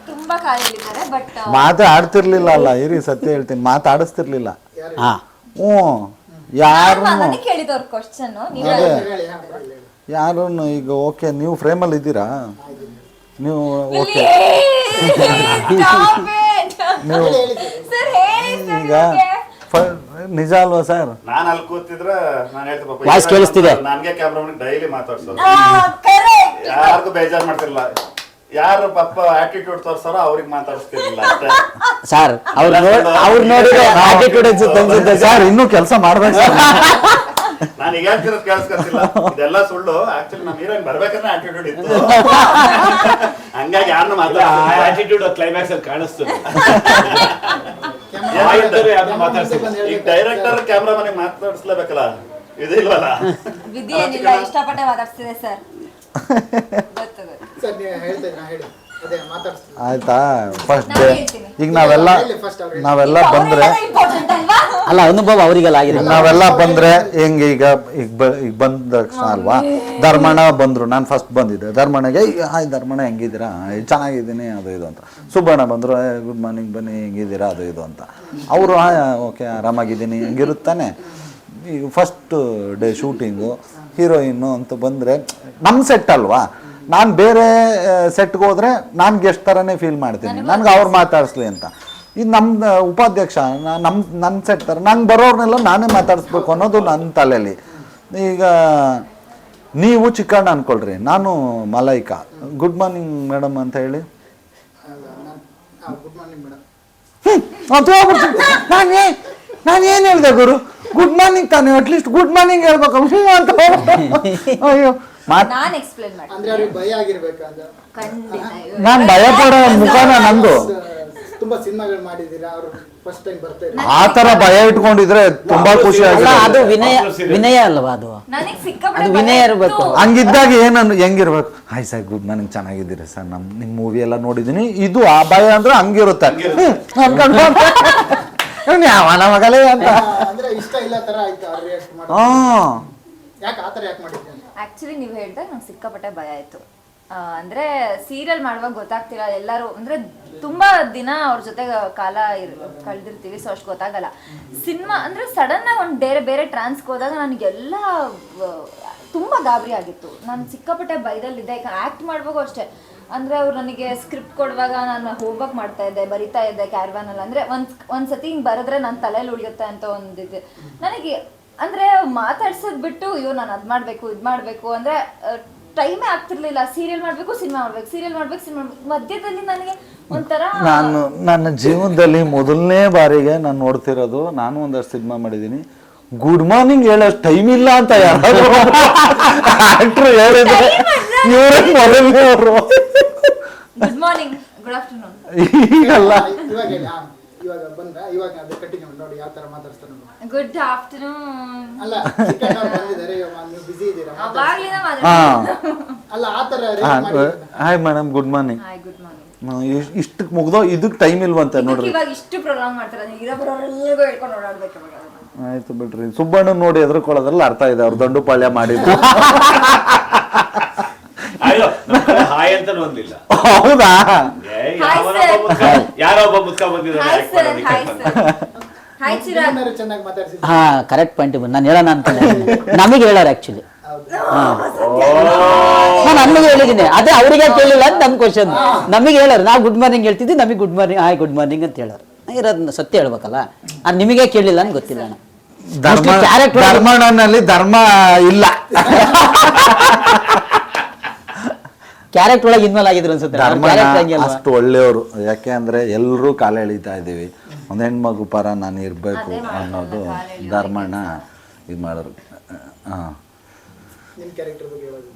ತುಂಬಾ ಕಾಲು ಎಳಿತಾರೆ ಬಟ್ ಮಾತಾಡ್ತಿರ್ಲಿಲ್ಲ ಅಲ್ಲ ಇರಿ ಸತ್ಯ ಹೇಳ್ತೀನಿ ಮಾತಾಡಿಸ್ತಿರ್ಲಿಲ್ಲ. ಹಾಂ. ಹ್ಞೂ. ಯಾರು ಕ್ವಶನ್ ನೀವೇ. ಯಾರನ್ನು ಈಗ ಓಕೆ ನೀವು ಫ್ರೇಮಲ್ಲಿ ಇದ್ದೀರಾ? ನೀವು ಓಕೆ ನೀವು ಈಗ. ಫ- ನಿಜ ಅಲ್ವಾ ಸರ್ ನಾನು ಅಲ್ಲಿ ಕೂತಿದ್ರೆ ನಾನು ಹೇಳ್ತೀನಿ ಪಾಪ ಕೇಳಿಸ್ತಿದೆ. ನನಗೆ ಕ್ಯಾಮ್ರಾ ಡೈಲಿ ಮಾತಾಡ್ಸೋದು. ಯಾರಿಗೂ ಬೇಜಾರ್ ಮಾಡ್ತಿರ್ಲಿಲ್ಲ. ಯಾರು ಪಾಪ ಆಟಿಟ್ಯೂಡ್ ತೋರ್ಸಾರೋ ಅವ್ರಿಗೆ ಮಾತಾಡಿಸ್ತಿರ್ಲಿಲ್ಲ ಅಷ್ಟೇ. ಸರ್ ಅವ್ರ ಅವ್ರು ನೋಡಿದ್ರೆ ಆಟಿಟ್ಯೂಡ್ ಅನ್ಸುತ್ತೆ ಅನ್ಸುತ್ತೆ ಸರ್ ಇನ್ನೂ ಕೆಲಸ ಮಾಡ್ಬೇಕು ಸರ್ ನಾನು ಈಗ ಹೇಳ್ತಿರೋದು ಕೇಳಿಸ್ಕೊತಿಲ್ಲ. ಇದೆಲ್ಲ ಸುಳ್ಳು. ಆಕ್ಚುಲಿ ನಮ್ಮ ಹೀರೋಯಿನ್ ಬರ್ಬೇಕಂದ್ರೆ ಆಟಿಟ್ಯೂಡ್ ಇತ್ತು. ಹಂಗಾಗಿ ಯಾರನ್ನು ಮಾತಾಡ ಆಟಿಟ್ಯೂಡ್ ಕ್ಲೈಮ್ಯಾಕ್ಸ್ ಅಲ್ಲಿ ಕಾಣಿಸ್ತದೆ ಈಗ. ಡೈರೆಕ್ಟರ್ ಕ್ಯಾಮ್ರಾಮನ್ ಮಾತಾಡಿಸ್ಲೇಬೇಕಲ್ಲ? ಇದು ಇಲ್ವಲ್ಲ? ವಿದ್ಯೆ ಏನಿಲ್ಲ ಇಷ್ಟಪಟ್ಟೆ ಮಾತಾಡ್ತಿದೆ ಸರ್ ಆಯ್ತಾ? ಫಸ್ಟ್ ಡೇ ಈಗ ನಾವೆಲ್ಲ. ನಾವೆಲ್ಲ ಬಂದ್ರೆ ಇಂಪಾರ್ಟೆಂಟ್ ಅಲ್ವಾ? ಅಲ್ಲ ಅನುಭವ ಅವರಿಗೆಲ್ಲ ಆಗಿದೆ. ನಾವೆಲ್ಲ ಬಂದ್ರೆ ಹೆಂಗೆ ಈಗ ಈಗ ಬ ಈಗ ಬಂದ ತಕ್ಷಣ ಅಲ್ವಾ? ಧರ್ಮಣ ಬಂದ್ರು. ನಾನು ಫಸ್ಟ್ ಬಂದಿದ್ದೆ. ಧರ್ಮಣಗೆ "ಏಯ್, ಹಾಯ್ ಧರ್ಮಣ ಹೆಂಗಿದ್ದೀರಾ? ಏಯ್, ಚೆನ್ನಾಗಿದ್ದೀನಿ ಅದು ಇದು ಅಂತ. ಸುಬ್ಬಣ್ಣ ಬಂದರು ಗುಡ್ ಮಾರ್ನಿಂಗ್ ಬನ್ನಿ ಹೆಂಗಿದ್ದೀರಾ? ಅದು ಇದು ಅಂತ. ಅವರು ಓಕೆ ಆರಾಮಾಗಿದ್ದೀನಿ. ಹೆಂಗಿರುತ್ತಾನೆ? ಈಗ ಫಸ್ಟ್ ಡೇ ಶೂಟಿಂಗು ಹೀರೋಯಿನ್ನು ಅಂತ ಬಂದರೆ ನಮ್ಮ ಸೆಟ್ ಅಲ್ವಾ? ನಾನು ಬೇರೆ ಸೆಟ್ಗೆ ಹೋದರೆ ನಾನು ಗೆಸ್ಟ್ ಥರನೇ ಫೀಲ್ ಮಾಡ್ತೀನಿ. ನನಗೆ ಅವ್ರು ಮಾತಾಡಿಸ್ಲಿ ಅಂತ. ಇದು ನಮ್ಮ ಉಪಾಧ್ಯಕ್ಷ ನಮ್ಮ ನನ್ನ ಸೆಟ್ ಥರ ನಂಗೆ ಬರೋರ್ನೆಲ್ಲ ನಾನೇ ಮಾತಾಡಿಸ್ಬೇಕು ಅನ್ನೋದು ನನ್ನ ತಲೆಯಲ್ಲಿ ಈಗ ನೀವು ಚಿಕ್ಕಣ್ಣ ಅನ್ಕೊಳ್ರಿ ನಾನು ಮಲೈಕಾ. ಗುಡ್ ಮಾರ್ನಿಂಗ್ ಮೇಡಮ್ ಅಂತ ಹೇಳಿ. ನಾನು ಏನು ಹೇಳಿದೆ ಗುರು? ಗುಡ್ ಮಾರ್ನಿಂಗ್ ತಾನೆ ಅಟ್ಲೀಸ್ಟ್ ಗುಡ್ ಮಾರ್ನಿಂಗ್ ಹೇಳ್ಬೇಕು ಅಂತ. ಅಯ್ಯೋ. ಮಾತ್ ನಾನ್ ಎಕ್ಸ್ಪ್ಲೇನ್ ಮಾಡ್ತೀನಿ. ಅಂದ್ರೆ ಅವ್ರಿಗೆ ಭಯ ಆಗಿರ್ಬೇಕು ಅಂತ ಖಂಡಿತ ನಾನು ಭಯ ಪಡೋ ಮುಖನ ನಂದು. ತುಂಬಾ ಸಿನಿಮಾಗಳು ಮಾಡಿದೀರಾ ಅವ್ರು ಫಸ್ಟ್ ಟೈಮ್ ಬರ್ತಾ ಇದ್ದಾರೆ ಆ ಥರ ಭಯ ಇಟ್ಕೊಂಡಿದ್ರೆ ತುಂಬಾ ಖುಷಿ ಅಲ್ಲ ಅದು ವಿನಯ ವಿನಯ ಅಲ್ವಾ ಅದು? ನನಗೆ ಸಿಕ್ಕಾಪಟ್ಟೆ ಅದು ಭಯ ವಿನಯ ಇತ್ತು. ಇರ್ಬೇಕು. ಹಂಗಿದ್ದಾಗ ಏನನ್ನು ಹೆಂಗಿರ್ಬೇಕು? ಹಾಯ್ ಸರ್ ಗುಡ್ ಮಾರ್ನಿಂಗ್ ಚೆನ್ನಾಗಿದ್ದೀರಿ ಸರ್? ನಮ್ ನಿಮ್ಮ ಮೂವಿ ಎಲ್ಲ ನೋಡಿದೀನಿ ಇದು ಆ ಭಯ ಅಂದ್ರೆ ಹಂಗಿರುತ್ತೆ. ಹ್ಮ್, ಅನ್ಕೊಂಡು ಇವ್ನು ಯಾವನ ಮಗಲೇ ಅಂತ. ಆ, ಅಂದ್ರೆ ಇಷ್ಟ ಇಲ್ಲ ತರ ಆಯ್ತು ಅವ್ರು ರಿಯಾಕ್ಟ್ ಮಾಡಿ ಹಾ. ಯಾಕೆ ಆತರ ಯಾಕೆ ಮಾಡಿದ್ರಿ? ಅಂತ ಆಕ್ಚುಲಿ ನೀವು ಹೇಳಿದಾಗ ನಂಗೆ ಸಿಕ್ಕಾಪಟ್ಟೆ ಭಯ ಆಯಿತು. ಅಂದರೆ ಸೀರಿಯಲ್ ಮಾಡುವಾಗ ಗೊತ್ತಾಗ್ತಿಲ್ಲ, ಎಲ್ಲರೂ, ಅಂದರೆ ತುಂಬ ದಿನ ಅವ್ರ ಜೊತೆ ಕಾಲ ಇರ್- ಕಳೆದಿರ್ತೀವಿ ಸೊ ಅಷ್ಟು ಗೊತ್ತಾಗಲ್ಲ. ಸಿನಿಮಾ ಅಂದರೆ ಸಡನ್ನಾಗಿ ಒಂದು ಬೇರೆ ಬೇರೆ ಟ್ರಾನ್ಸ್ಗೆ ಹೋದಾಗ ನನಗೆಲ್ಲ ತುಂಬ ಗಾಬರಿ ಆಗಿತ್ತು. ನಾನು ಸಿಕ್ಕಾಪಟ್ಟೆ ಭಯದಲ್ಲಿದ್ದೆ. ಆ್ಯಕ್ಟ್ ಮಾಡುವಾಗೂ ಅಷ್ಟೇ. ಅಂದರೆ ಅವ್ರು ನನಗೆ ಸ್ಕ್ರಿಪ್ಟ್ ಕೊಡುವಾಗ ನಾನು ಹೋಮ್ವರ್ಕ್ ಮಾಡ್ತಾ ಇದ್ದೆ, ಬರಿತಾ ಇದ್ದೆ ಕ್ಯಾರ್ವಾನಲ್ಲಿ ಅಂದರೆ ಒಂದು ಒಂದ್ ಒಂದ್ ಸತಿ ಹಿಂಗೆ ಬರೆದ್ರೆ ನನ್ನ ತಲೆಯಲ್ಲಿ ಉಳಿಯುತ್ತೆ ಅಂತ ಒಂದಿದೆ ನನಗೆ ಅಂದ್ರೆ ಮಾತಾಡ್ಸದ್ ಬಿಟ್ಟು ಅಯ್ಯೋ ನಾನು ಅದ್ ಮಾಡ್ಬೇಕು ಇದ್ ಮಾಡ್ಬೇಕು. ಅಂದ್ರೆ ಟೈಮೇ ಆಗ್ತಿರ್ಲಿಲ್ಲ. ಸೀರಿಯಲ್ ಮಾಡ್ಬೇಕು ಸಿನಿಮಾ ಮಾಡ್ಬೇಕು. ಸೀರಿಯಲ್ ಮಾಡ್ಬೇಕು ಸಿನಿಮಾ ಮಾಡ್ಬೇಕು. ಮಧ್ಯದಲ್ಲಿ ನನಗೆ ಒಂಥರ ನಾನು ನನ್ನ ಜೀವನದಲ್ಲಿ ಮೊದಲನೇ ಬಾರಿಗೆ ನಾನು ನೋಡ್ತಿರೋದು ನಾನು ಒಂದಷ್ಟು ಸಿನಿಮಾ ಮಾಡಿದ್ದೀನಿ. ಗುಡ್ ಮಾರ್ನಿಂಗ್ ಹೇಳೋಷ್ಟು ಟೈಮ್ ಇಲ್ಲ ಅಂತ ಯಾರು ಆಕ್ಟ್ರು ಹೇಳಿದ್ರೆ ಇವರೇ ಮೊದಲನೇ ಅವರು. ಗುಡ್ ಮಾರ್ನಿಂಗ್ ಗುಡ್ ಆಫ್ಟರ್ನೂನ್ ಈಗಲ್ಲ. ಇವಾಗ ಬಂದ್ರೆ ಇವಾಗ ಬಂದ್ರ ಇವಾಗ ಅದು ಕಟ್ಟಿಗೆ ನೋಡಿ ಯಾವ ತರ ಮಾತಾಡ್ತಾರೆ ಗುಡ್ ಆಫ್ಟರ್ನೂನ್ ಅಲ್ಲ ಚಿಕ್ಕಣ್ಣ ಅವ್ರು ಬಂದಿದ್ದಾರೆ ಇವಾಗ ನೀವು ಬಿಸಿ ಇದ್ದೀರಾ? ಮಾತಾಡ್ಸಿ. ಅವಾಗ್ಲಿಂದ ಹಾ. ಅಲ್ಲ ಆ ತರ react ಮಾಡಿದ್ರೆ hi madam good morning hi good morning ಇಷ್ಟಕ್ಕೆ ಮುಗ್ದೋ ಇದಕ್ಕೆ ಟೈಮ್ ಇಲ್ವಂತೆ ನೋಡ್ರಿ. ಇವಾಗ ಇಷ್ಟು ಪ್ರೊಲಾಂಗ್ ಮಾಡ್ತಾರೆ? ನೀವು ಇರೋ ಬರೋರೆಲ್ಲರಿಗೂ ಹೇಳ್ಕೊಂಡು ಓಡಾಡ್ಬೇಕು ಇವಾಗ ಅದನ್ನ. ಆಯ್ತು ಬಿಡ್ರಿ. ಸುಬ್ಬಣ್ಣ ನೋಡಿ ಎದ್ರಕೊಳ್ಳೋದ್ರಲ್ಲಿ ಅರ್ಥ ಇದೆ ಅವ್ರು ದಂಡು ಪಾಳ್ಯ ಮಾಡಿದ್ರು ಅಯ್ಯೋ ಹಾಯ್ ಅಂತ ಒಂದಿಲ್ಲ. ಹೌದಾ? ಏ ಯಾವನೋ sir. ಒಬ್ಬ ಮುದ್ಕ- ಯಾರೋ ಒಬ್ಬ ಮುದ್ಕ ಬಂದಿದ್ದಾನೆ act ಮಾಡೋದಕ್ಕೆ ಅಂತ. ಚೆನ್ನಾಗಿ ಮಾತಾಡ್ಸಿದ್ರು. ಹಾ ಕರೆಕ್ಟ್ ಪಾಯಿಂಟ್ ನಾನು ಹೇಳೋಣ ಅಂತ ನಮಗೆ ಹೇಳೋರು ಆಕ್ಚುಲಿ ನಾನು ನಮಗೆ ಹೇಳಿದ್ದೀನಿ ಅದೇ ಅವರಿಗೆ ಕೇಳಿಲ್ಲ ಅಂತ ನನ್ನ ಕ್ವಶನ್ ನಮಗೆ ಹೇಳೋರು. ನಾವು ಗುಡ್ ಮಾರ್ನಿಂಗ್ ಹೇಳ್ತಿದ್ವಿ ನಮಗೆ good morning hi good morning ಅಂತ ಹೇಳೋರು. ಇರೋದನ್ನ ಸತ್ಯ ಹೇಳ್ಬೇಕಲ್ಲ? ಅದು ನಿಮಗೆ ಕೇಳಿಲ್ಲ ಅಂತ ಗೊತ್ತಿಲ್ಲ ಅಣ್ಣ ಧರ್ಮ ಧರ್ಮಣ್ಣನಲ್ಲಿ ಧರ್ಮ ಇಲ್ಲ. (laughs) ಕ್ಯಾರೆಕ್ಟರ್ ಒಳಗೆ ಇನ್ವಾಲ್ ಆಗಿದ್ರು ಅನ್ಸುತ್ತೆ. ಅಷ್ಟು ಒಳ್ಳೆಯವರು. ಯಾಕೆ ಅಂದ್ರೆ ಎಲ್ಲರೂ ಕಾಲ ಎಳಿತಾ ಇದ್ದೀವಿ. ಒಂದು ಹೆಣ್ಮಗು ಪರ ನಾನು ಇರಬೇಕು ಅನ್ನೋದು ಧರ್ಮಣ್ಣ ಇದು ಮಾಡೋರು. ಹಾಂ. ನಿಮ್ಮ ಕ್ಯಾರೆಕ್ಟರ್ ಬಗ್ಗೆ ಹೇಳೋದು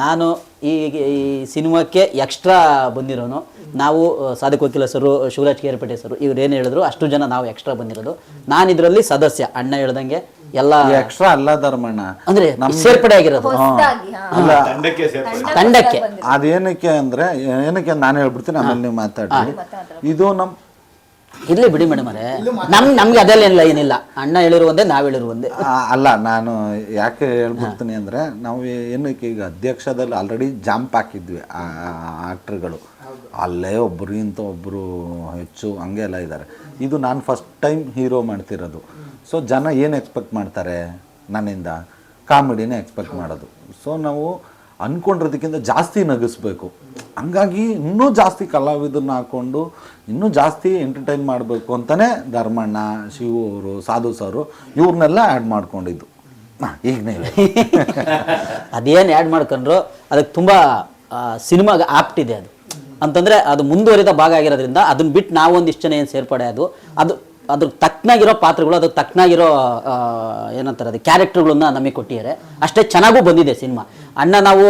ನಾನು ಈ ಈ ಸಿನಿಮಾಕ್ಕೆ ಎಕ್ಸ್ಟ್ರಾ ಬಂದಿರೋನು. ನಾವು ಸಾಧಕ್ ವಕೀಲ ಸರು ಶಿವರಾಜ್ ಕೇರ್ಪೇಟೆ ಸರು ಇವ್ರು ಏನು ಹೇಳಿದ್ರು ಅಷ್ಟು ಜನ ನಾವು ಎಕ್ಸ್ಟ್ರಾ ಬಂದಿರೋದು. ನಾನು ಇದರಲ್ಲಿ ಸದಸ್ಯ ಅಣ್ಣ ಹೇಳ್ದಂಗೆ. ಎಲ್ಲ ಎಕ್ಸ್ಟ್ರಾ ಅಲ್ಲ ಧರ್ಮಣ್ಣ ಅಂದ್ರೆ ಸೇರ್ಪಡೆ ಆಗಿರೋದು ಹೊಸದಾಗಿ ಹಾ ಅಲ್ಲ ತಂಡಕ್ಕೆ ಸೇರ್ಪಡೆ ತಂಡಕ್ಕೆ. ಅದೇನಕ್ಕೆ ಅಂದ್ರೆ ಏನಕ್ಕೆ ನಾನು ಹೇಳ್ಬಿಡ್ತೀನಿ ಆಮೇಲೆ ನೀವು ಮಾತಾಡಿ ಇದು ನಮ್ ಇರ್ಲಿ ಬಿಡಿ ಮೇಡಮ್ ಅರೆ ನಮ್ ನಮ್ಗೆ ಅದೆಲ್ಲ ಏನಿಲ್ಲ ಅಣ್ಣ ಹೇಳಿರೋ ಒಂದೇ ನಾವ್ ಹೇಳಿರೋ ಒಂದೇ ಅಲ್ಲ ನಾನು ಯಾಕೆ ಹೇಳ್ಬಿಡ್ತೀನಿ ಅಂದ್ರೆ ನಾವು ಏನಕ್ಕೆ ಈಗ ಅಧ್ಯಕ್ಷದಲ್ಲಿ ಆಲ್ರೆಡಿ ಜಾಂಪ್ ಹಾಕಿದ್ವಿ ಆಕ್ಟ್ರ್ಗಳು ಅಲ್ಲೇ ಒಬ್ಬರಿಗಿಂತ ಒಬ್ಬರು ಹೆಚ್ಚು ಹಂಗೆ ಎಲ್ಲ ಇದ್ದಾರೆ ಇದು ನಾನು ಫಸ್ಟ್ ಟೈಮ್ ಹೀರೋ ಮಾಡ್ತಿರೋದು. ಸೊ ಜನ ಏನು ಎಕ್ಸ್ಪೆಕ್ಟ್ ಮಾಡ್ತಾರೆ ನನ್ನಿಂದ? ಕಾಮಿಡಿನೇ ಎಕ್ಸ್ಪೆಕ್ಟ್ ಮಾಡೋದು. ಸೊ ನಾವು ಅಂದ್ಕೊಂಡಿರೋದಕ್ಕಿಂತ ಜಾಸ್ತಿ ನಗಿಸ್ಬೇಕು. ಹಂಗಾಗಿ ಇನ್ನೂ ಜಾಸ್ತಿ ಕಲಾವಿದನ್ನ ಹಾಕ್ಕೊಂಡು ಇನ್ನೂ ಜಾಸ್ತಿ ಎಂಟರ್ಟೈನ್ ಮಾಡಬೇಕು ಅಂತಲೇ ಧರ್ಮಣ್ಣ, ಶಿವ ಅವರು, ಸಾಧು ಸರು ಇವ್ರನ್ನೆಲ್ಲ ಆ್ಯಡ್ ಮಾಡ್ಕೊಂಡಿದ್ದು. ಹಾಂ ಈಗ ನೀವು ಅದೇನು ಆ್ಯಡ್ ಮಾಡ್ಕೊಂಡ್ರು, ಅದಕ್ಕೆ ತುಂಬ ಸಿನಿಮಾಗೆ ಆಪ್ಟ್ ಇದೆ ಅದು. ಅಂತಂದರೆ ಅದು ಮುಂದುವರಿದ ಭಾಗ ಆಗಿರೋದ್ರಿಂದ ಅದನ್ನ ಬಿಟ್ಟು ನಾವು ಒಂದಿಷ್ಟು ಜನ ಏನು ಸೇರ್ಪಡೆ ಅದು ಅದು ಅದ್ರ ತಕ್ಕನಾಗಿರೋ ಪಾತ್ರಗಳು ಅದಕ್ಕೆ ತಕ್ಕನಾಗಿರೋ ಏನಂತಾರೆ ಅದು ಕ್ಯಾರೆಕ್ಟರ್ಗಳನ್ನ ನಮಗೆ ಕೊಟ್ಟಿದ್ದಾರೆ. ಅಷ್ಟೇ ಚೆನ್ನಾಗೂ ಬಂದಿದೆ ಸಿನಿಮಾ. ಅಣ್ಣ ನಾವು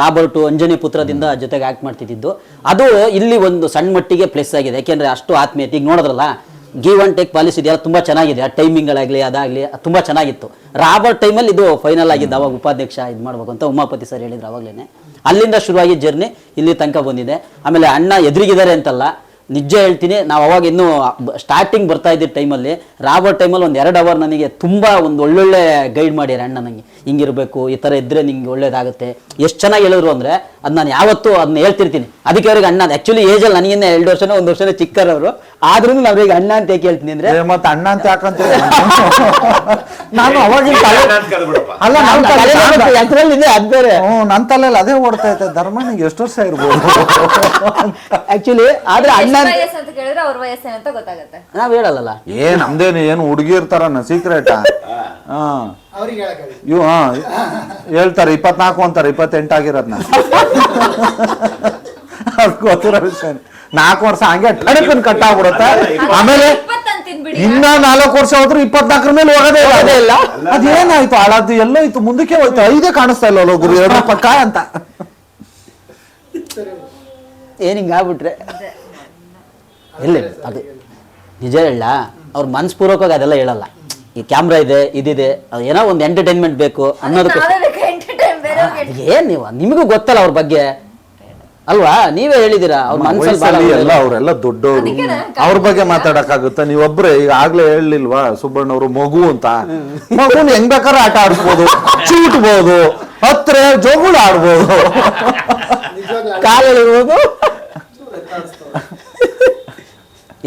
ರಾಬರ್ಟು ಅಂಜನಿ ಪುತ್ರದಿಂದ ಜೊತೆಗೆ ಆ್ಯಕ್ಟ್ ಮಾಡ್ತಿದ್ದಿದ್ದು. ಅದು ಇಲ್ಲಿ ಒಂದು ಸಣ್ಣ ಮಟ್ಟಿಗೆ ಪ್ಲೇಸ್ ಆಗಿದೆ. ಯಾಕೆಂದರೆ ಅಷ್ಟು ಆತ್ಮೀಯತೆ ಈಗ ನೋಡಿದ್ರಲ್ಲ ಗಿವ್ ಅಂಡ್ ಟೇಕ್ ಪಾಲಿಸಿ ಇದೆಲ್ಲ ತುಂಬ ಚೆನ್ನಾಗಿದೆ. ಆ ಟೈಮಿಂಗ್ಗಳಾಗಲಿ ಅದಾಗಲಿ ತುಂಬ ಚೆನ್ನಾಗಿತ್ತು. ರಾಬರ್ಟ್ ಟೈಮಲ್ಲಿ ಇದು ಫೈನಲ್ ಆಗಿದ್ದು ಅವಾಗ ಉಪಾಧ್ಯಕ್ಷ ಇದು ಮಾಡ್ಬೇಕು ಅಂತ ಉಮಾಪತಿ ಸರ್ ಹೇಳಿದ್ರು ಅವಾಗಲೇ ಅಲ್ಲಿಂದ ಶುರುವಾಗಿ ಜರ್ನಿ ಇಲ್ಲಿ ತನಕ ಬಂದಿದೆ. ಆಮೇಲೆ ಅಣ್ಣ ಎದುರಿಗಿದ್ದಾರೆ ಅಂತಲ್ಲ, ನಿಜ ಹೇಳ್ತೀನಿ, ನಾವು ಅವಾಗ ಇನ್ನೂ ಸ್ಟಾರ್ಟಿಂಗ್ ಬರ್ತಾ ಇದ್ದಿದ್ದ ಟೈಮಲ್ಲಿ ರಾಬರ್ಟ್ ಟೈಮಲ್ಲಿ ಒಂದು ಎರಡು ಅವರ್ ನನಗೆ ತುಂಬ ಒಂದು ಒಳ್ಳೊಳ್ಳೆ ಗೈಡ್ ಮಾಡ್ಯಾರ ಅಣ್ಣ ನನಗೆ ಹಿಂಗಿರಬೇಕು ಈ ಥರ ಇದ್ದರೆ ನಿಂಗೆ ಒಳ್ಳೇದಾಗುತ್ತೆ. ಎಷ್ಟು ಚೆನ್ನಾಗಿ ಹೇಳಿದ್ರು ಅಂದರೆ ಅದು ನಾನು ಯಾವತ್ತೂ ಅದನ್ನ ಹೇಳ್ತಿರ್ತೀನಿ. ಅದಕ್ಕೆ ಅವ್ರಿಗೆ ಅಣ್ಣ ಆ್ಯಕ್ಚುಲಿ ಏಜಲ್ಲಿ ನನಗಿನ್ನ ಎರಡು ವರ್ಷನೋ ಒಂದು ವರ್ಷನೇ ಚಿಕ್ಕರವರು ಆದ್ರೂ ಅವ್ರಿಗೆ ಅಣ್ಣ ಅಂತ ಯಾಕೆ ಹೇಳ್ತೀನಿ ಅಂದರೆ ಮತ್ತೆ ಅಣ್ಣ ಅಂತ ಯಾಕಂತ (laughs) ನಾನು ಅವಾಗಿನ. ಅಲ್ಲ ನನ್ನ ತಲೆ ಇದೆ ಅದು ಬೇರೆ. ಹ್ಞೂ ನನ್ನ ತಲೆಯಲ್ಲಿ ಅದೇ ಓಡ್ತಾ ಇತ್ತು. ಧರ್ಮ ನಿಂಗೆ ಎಷ್ಟು ವರ್ಷ ಇರ್ಬೋದು? ಆ್ಯಕ್ಚುಲಿ ಆದರೆ ಅಣ್ಣ ಅಂತ ಕೇಳಿದ್ರೆ ಅವ್ರ ವಯಸ್ಸೇನಂತ ಅಂತ ಗೊತ್ತಾಗುತ್ತೆ. ನಾವು ಹೇಳಲ್ಲ ಏ ನಮ್ದೇನು ಏನು ಹುಡುಗಿ ಇರ್ತಾರನ್ನ ಸೀಕ್ರೆಟ್ (laughs) ಹಾಂ. ಇವ್ ಹಾ ಹೇಳ್ತಾರೆ ಇಪ್ಪತ್ನಾಲ್ಕು ಅಂತಾರೆ ಇಪ್ಪತ್ತೆಂಟು ಆಗಿರೋದ್ನ. ಅದು ಗೊತ್ತಿರೋ ವಿಷಯ ನಾಲ್ಕು ವರ್ಷ ಹಂಗೆ ಟಣಕನ್ ಕಟ್ ಆಗ್ಬಿಡುತ್ತೆ ಆಮೇಲೆ ಇನ್ನ ನಾಲ್ಕು ವರ್ಷ ಹೋದ್ರು ಇಪ್ಪತ್ನಾಲ್ಕರ ಮೇಲೆ ಹೋಗೋದೇ ಹೋಗೋದೇ ಇಲ್ಲ. ಅದೇನಾಯ್ತು? ಹಾಳಾದ್ದು ಎಲ್ಲ ಇತ್ತು ಮುಂದಕ್ಕೆ ಹೋಯ್ತು. ಐದೇ ಕಾಣಿಸ್ತಾ ಇಲ್ಲ ಗುರು ಎರಡು ಪಕ್ಕ ಅಂತ. ಏನ್ ಹಿಂಗೆ ಆಗ್ಬಿಟ್ರೆ? ಇಲ್ಲ ಅದು ನಿಜ ಹೇಳ ಅವ್ರ ಮನಸ್ಪೂರ್ವಕವಾಗಿ ಅದೆಲ್ಲ ಹೇಳಲ್ಲ. ಈ ಕ್ಯಾಮ್ರಾ ಇದೆ ಇದಿದೆ ಏನೋ ಒಂದು ಎಂಟರ್ಟೈನ್ಮೆಂಟ್ ಬೇಕು ಅನ್ನೋದಕ್ಕೆ ಏನ್ ನೀವು? ನಿಮಗೂ ಗೊತ್ತಲ್ಲ ಅವ್ರ ಬಗ್ಗೆ. ಅಲ್ವಾ? ನೀವೇ ಹೇಳಿದಿರಾ ಅವ್ರ ಮನಸ್ಸಲ್ಲಿ ಎಲ್ಲ ಅವರೆಲ್ಲ ದೊಡ್ಡವರು. ಅವ್ರ ಬಗ್ಗೆ ಮಾತಾಡಕ್ಕಾಗುತ್ತ? ನೀವೊಬ್ರೆ ಈಗ ಆಗ್ಲೇ ಹೇಳಿಲ್ವಾ ಸುಬ್ಬಣ್ಣ ಅವರು ಮಗು ಅಂತ? ಮಗು ಹೆಂಗ್ ಬೇಕಾದ್ರೆ ಆಟ ಆಡ್ಬೋದು ಚೀಟ್ಬೋದು ಹತ್ರ ಜೋಗುಳ ಆಡ್ಬೋದು. ನಿಜವಾಗ್ಲೂ ಕಾಲು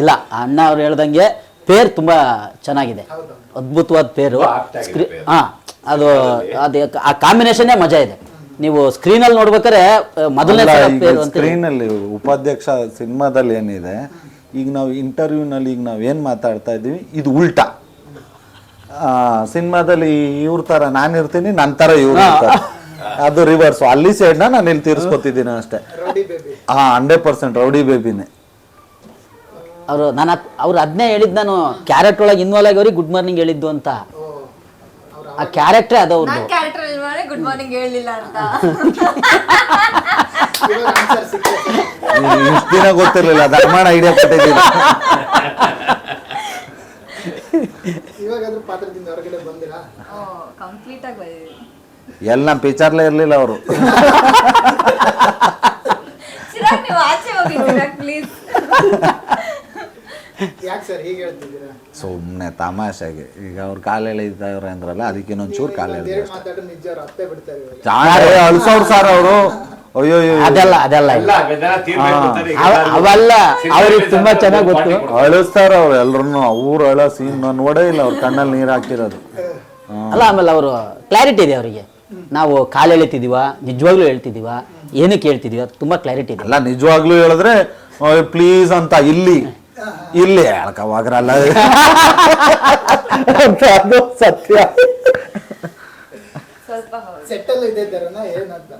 ಇಲ್ಲ ಅಣ್ಣ ಅವ್ರು ಹೇಳ್ದಂಗೆ ಪೇರ್ ತುಂಬಾ ಚೆನ್ನಾಗಿದೆ. ಅದ್ಭುತವಾದ ಪೇರು. ಸ್ಕ್ರೀ. ಹಾ ಅದು ಅದೇ ಆ ಕಾಂಬಿನೇಷನ್ನೇ ಮಜಾ ಇದೆ. ನೀವು ಸ್ಕ್ರೀನಲ್ಲಿ ನೋಡ್ಬೇಕಾದ್ರೆ ಆ, ಮೊದಲನೇ ಸಲ ಪೇರು ಅಂತ ಸ್ಕ್ರೀನ್ ಅಲ್ಲಿ ಉಪಾಧ್ಯಕ್ಷ ಸಿನಿಮಾದಲ್ಲಿ ಏನಿದೆ ಈಗ ನಾವು ಇಂಟರ್ವ್ಯೂನಲ್ಲಿ ಈಗ ನಾವು ಏನ್ ಮಾತಾಡ್ತಾ ಇದೀವಿ ಇದು ಉಲ್ಟಾ. ಸಿನಿಮಾದಲ್ಲಿ ಇವ್ರ ಥರ ನಾನು ಇರ್ತೀನಿ ನನ್ನ ತರ ಇವ್ರು. ಅದು ರಿವರ್ಸ್ ಅಲ್ಲಿ ಸೈಡ್ನ ನಾನು ಇಲ್ಲಿ ತೀರ್ಸ್ಕೊತಿದ್ದೀನಿ ಅಷ್ಟೇ. Rowdy baby. ಹಾ ಹಂಡ್ರೆಡ್ ಪರ್ಸೆಂಟ್ ರೌಡಿ ಬೇಬಿನೇ. ಅವರು ನಾನು ಅವ್ರು ಅದನ್ನೇ ಹೇಳಿದ್ದು ನಾನು ಕ್ಯಾರೆಕ್ಟರ್ ಒಳಗೆ ಇನ್ವಾಲ್ ಆಗಿ ಅವ್ರಿಗೆ ಗುಡ್ ಮಾರ್ನಿಂಗ್ ಹೇಳಿದ್ದು ಅಂತ. ಆ ಕ್ಯಾರೆಕ್ಟ್ರೇ ಅದವ್ರದ್ದು ಅವ್ರು ಕ್ಯಾರೆಕ್ಟರ್ ಇಲ್ವಾನೆ ಗುಡ್ ಮಾರ್ನಿಂಗ್ ಹೇಳಿಲ್ಲ ಅಂತ. ಇವಾಗ ಆನ್ಸರ್ ಸಿಕ್ಕಿದೆ. ಇಷ್ಟು ದಿನ ಗೊತ್ತಿರಲಿಲ್ಲ ಧರ್ಮಾಣ ಐಡಿಯಾ ಕೊಟ್ಟಿದ್ದೀನಿ ಇವಾಗಾದ್ರೂ ಪಾತ್ರದಿಂದ ಹೊರಗಡೆ ಬಂದಿರಾ? ಕಂಪ್ಲೀಟ್ ಆಗಿ ಬಂದಿದೆ ಎಲ್ಲ ನಮ್ಮ ಪಿಕ್ಚರ್ಲೇ ಇರಲಿಲ್ಲ ಅವರು. ಚಿರಾಗ್ ನೀವು ಆಚೆ ಹೋಗಿ ಚಿರಾಗ್ ಪ್ಲೀಸ್ ಯಾಕೆ ಸರ್ ಹೀಗೆ ಹೇಳ್ತಿದ್ದೀರಾ? ಸುಮ್ಮನೆ ತಮಾಷೆಗೆ. ಈಗ ಅವ್ರು ಕಾಲು ಎಳಿತಾವ್ರೆ ಅಂದ್ರಲ್ಲ ಅದಕ್ಕೆ ಇನ್ನೊಂಚೂರು ಕಾಲೆಲ್ಲ ಮಾತಾಡೋ ನಿಜ ಅವ್ರು ಅತ್ತೆ ಬಿಡ್ತಾರೆ ಇವಾಗ ಅಳ್ಸೋರು ಸರ್ ಅವರು? ಅಯ್ಯೋ. ಅದೆಲ್ಲ ಅದೆಲ್ಲ ಅವ- ಅವೆಲ್ಲ ಅವ್ರಿಗೆ ತುಂಬಾ ಚೆನ್ನಾಗಿ ಗೊತ್ತು. ಅಳಿಸ್ತಾರ ಅವ್ರು ಎಲ್ರು ಅವ್ರು ಅಳ ಸೀನ್ ನಾನು ನೋಡೇ ಇಲ್ಲ ಅವ್ರ ಕಣ್ಣಲ್ಲಿ ನೀರು ಹಾಕಿರೋದು. ಅಲ್ಲ ಆಮೇಲೆ ಅವರು ಕ್ಲಾರಿಟಿ ಇದೆ ಅವರಿಗೆ. ನಾವು ಕಾಲು ಎಳಿತಿದೀವ ನಿಜವಾಗ್ಲೂ ಹೇಳ್ತಿದೀವ ಏನಕ್ಕೆ ಹೇಳ್ತಿದೀವ ತುಂಬಾ ಕ್ಲಾರಿಟಿ ಇದೆ. ಅಲ್ಲ ನಿಜವಾಗ್ಲೂ ಹೇಳಿದ್ರೆ ಪ್ಲೀಸ್ ಅಂತ ಇಲ್ಲಿ. ಇಲ್ಲಿ ಹೇಳಕವಾಗ್ರಲ್ಲ (laughs) ಅಂತ ಅದು ಸತ್ಯ. ಸ್ವಲ್ಪ ಹೌದು. ಇದೇ ಏನಂತ?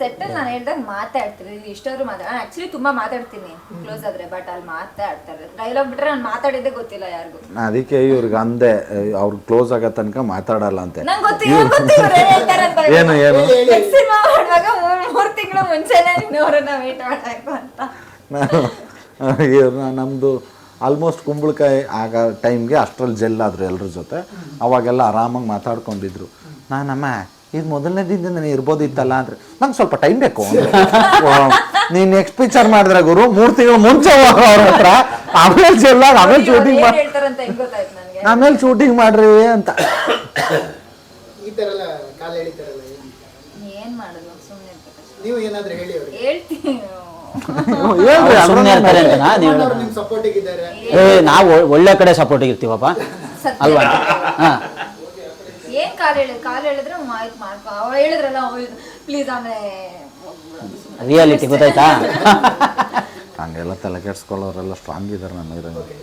ಸೆಟ್ಟಲ್ ನಾನು ಹೇಳ್ದಾಗ ಮಾತಾಡ್ತೀನಿ ಇಷ್ಟವರು ಮಾತಾಡ ಆಕ್ಚುಲಿ ತುಂಬಾ ಮಾತಾಡ್ತೀನಿ ಕ್ಲೋಸ್ ಆದ್ರೆ ಬಟ್ ಅಲ್ಲಿ ಮಾತಾಡ್ತಾರೆ. ಡೈಲಾಗ್ ಬಿಟ್ರೆ ನಾನು ಮಾತಾಡಿದ್ದೆ ಗೊತ್ತಿಲ್ಲ ಯಾರಿಗೂ. ಅದಕ್ಕೆ ಇವ್ರಿಗೆ ಅಂದೆ ಅವ್ರು ಕ್ಲೋಸ್ ಆಗೋ ತನಕ ಮಾತಾಡಲ್ಲ ಅಂತೆ. ನಂಗೆ ಗೊತ್ತಿಲ್ಲ. ಏನು ಏನು? ಸಿನಿಮಾ ಮಾಡುವಾಗ ಮೂರ್ ತಿಂಗಳು ಮುಂಚೆನೆ ನೀನು ಅವ್ರನ್ನ ವೇಟ್ ಮಾಡಬೇಕು ಅಂತ. ನಾನು (laughs) ನಮ್ಮದು ಆಲ್ಮೋಸ್ಟ್ ಕುಂಬಳಕಾಯಿ ಆಗ ಟೈಮ್ಗೆ ಅಷ್ಟರಲ್ಲಿ ಜೆಲ್ ಆದರು ಎಲ್ಲರ ಜೊತೆ. ಅವಾಗೆಲ್ಲ ಆರಾಮಾಗಿ ಮಾತಾಡ್ಕೊಂಡಿದ್ರು ನಾನಮ್ಮ ಇದು ಮೊದಲನೇ ದಿನದಿಂದ ಇರ್ಬೋದಿತ್ತಲ್ಲ ಅಂದ್ರೆ ನಂಗೆ ಸ್ವಲ್ಪ ಟೈಮ್ ಬೇಕು. ನೀನು ನೆಕ್ಸ್ಟ್ ಪಿಕ್ಚರ್ ಮಾಡಿದ್ರೆ ಗುರು ಮೂರು ತಿಂಗಳು ಮುಂಚೆ ಅವ್ರ ಹತ್ರ. ಆಮೇಲೆ ಜೆಲ್ ಆಗಿ ಆಮೇಲೆ ಶೂಟಿಂಗ್ ಏನ್ ಮಾಡಿ ಹೇಳ್ತಾರಂತ ಗೊತ್ತಾಯ್ತು ನನಗೆ? ಆಮೇಲೆ ಶೂಟಿಂಗ್ ಮಾಡ್ರಿ ಅಂತ. (coughs) ನೀವು ಏನಾದರೂ ಹೇಳಿ ಹೇಳ್ತೀನಿ. (laughs) ಸುಮ್ಮನೆ ಇರ್ತಾರೆ ಅಂತನಾ ನೀವು ನಿಮ್ಮ ಸಪೋರ್ಟಿಗೆ ಇದ್ದಾರೆ. ಏ ನಾವು ಒಳ್ಳೆ ಕಡೆ ಸಪೋರ್ಟ್ ಇರ್ತೀವಪ್ಪ. ಅಲ್ವಾ? ಹಾ. ಏನ್ ಕಾಲ್ ಹೇಳಿದ್ರು ಕಾಲ್ ಹೇಳಿದ್ರೆ ಮಾಡ್ಕೊ ಅವ್ರು ಹೇಳಿದ್ರಲ್ಲ ಪ್ಲೀಸ್ ಆಮೇಲೆ ರಿಯಾಲಿಟಿ ಗೊತ್ತಾಯ್ತಾ? (laughs) ಹಂಗೆಲ್ಲ ತಲೆ ಕೆಡ್ಸ್ಕೊಳ್ಳೋರೆಲ್ಲ ಸ್ಟ್ರಾಂಗ್ ಇದ್ದಾರೆ ನಮ್ಮ